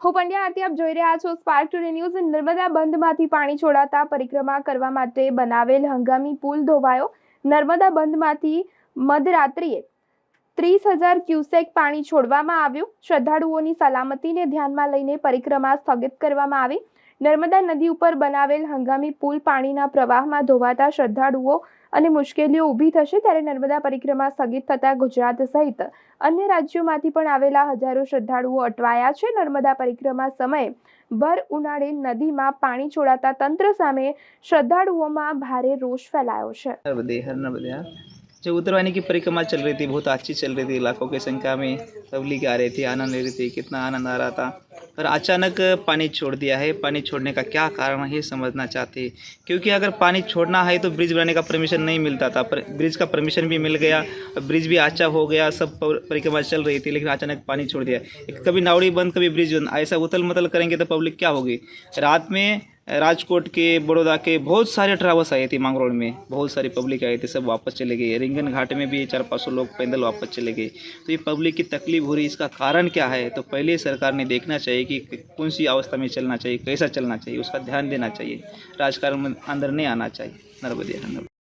હું પંડ્યા આરતી આપ જોઈ રહ્યા છો સ્પાર્ક ટુડે ન્યૂઝ નર્મદા બંધમાંથી પાણી છોડાતા પરિક્રમા કરવા માટે બનાવેલ હંગામી પુલ ધોવાયો. નર્મદા બંધમાંથી મધરાત્રિએ ત્રીસ હજાર ક્યુસેક પાણી છોડવામાં આવ્યું. શ્રદ્ધાળુઓની સલામતીને ધ્યાનમાં લઈને પરિક્રમા સ્થગિત કરવામાં આવી. નર્મદા નદી ઉપર બનાવેલ હંગામી પુલ પાણીના પ્રવાહમાં ધોવાતા શ્રદ્ધાળુઓ અને મુશ્કેલીઓ ઊભી થશે ત્યારે નર્મદા પરિક્રમા સ્થગિત થતાં ગુજરાત સહિત અન્ય રાજ્યોમાંથી પણ આવેલા હજારો શ્રદ્ધાળુઓ અટવાયા છે નર્મદા પરિક્રમા સમયે ભર ઉનાળે નદીમાં પાણી છોડાતા તંત્ર સામે શ્રદ્ધાળુઓમાં ભારે રોષ ફેલાયો છે नर्मदे हर नर्मदे हाँ जो उतरवानी की परिक्रमा चल रही थी बहुत अच्छी चल रही थी लाखों की संख्या में पब्लिक आ रही थी आनंद ले रही थी कितना आनंद आ रहा था पर अचानक पानी छोड़ दिया है पानी छोड़ने का क्या कारण है ये समझना चाहते हैं क्योंकि अगर पानी छोड़ना है तो ब्रिज बनाने का परमिशन नहीं मिलता था पर ब्रिज का परमिशन भी मिल गया ब्रिज भी अच्छा हो गया सब पर- परिक्रमा चल रही थी लेकिन अचानक पानी छोड़ दिया एक कभी नावड़ी बंद कभी ब्रिज बंद ऐसा उथल मतल करेंगे तो पब्लिक क्या होगी रात में राजकोट के बड़ौदा के बहुत सारे ट्रैवल्स आए थे मांगरोल में बहुत सारी पब्लिक आए थे सब वापस चले गए रिंगन घाट में भी चार पाँच सौ लोग पैदल वापस चले गए तो ये पब्लिक की तकलीफ हो रही है इसका कारण क्या है तो पहले सरकार ने देखना चाहिए कि कौन सी अवस्था में चलना चाहिए कैसा चलना चाहिए उसका ध्यान देना चाहिए राजकारण में अंदर नहीं आना चाहिए नर्मदे हर नर्मदे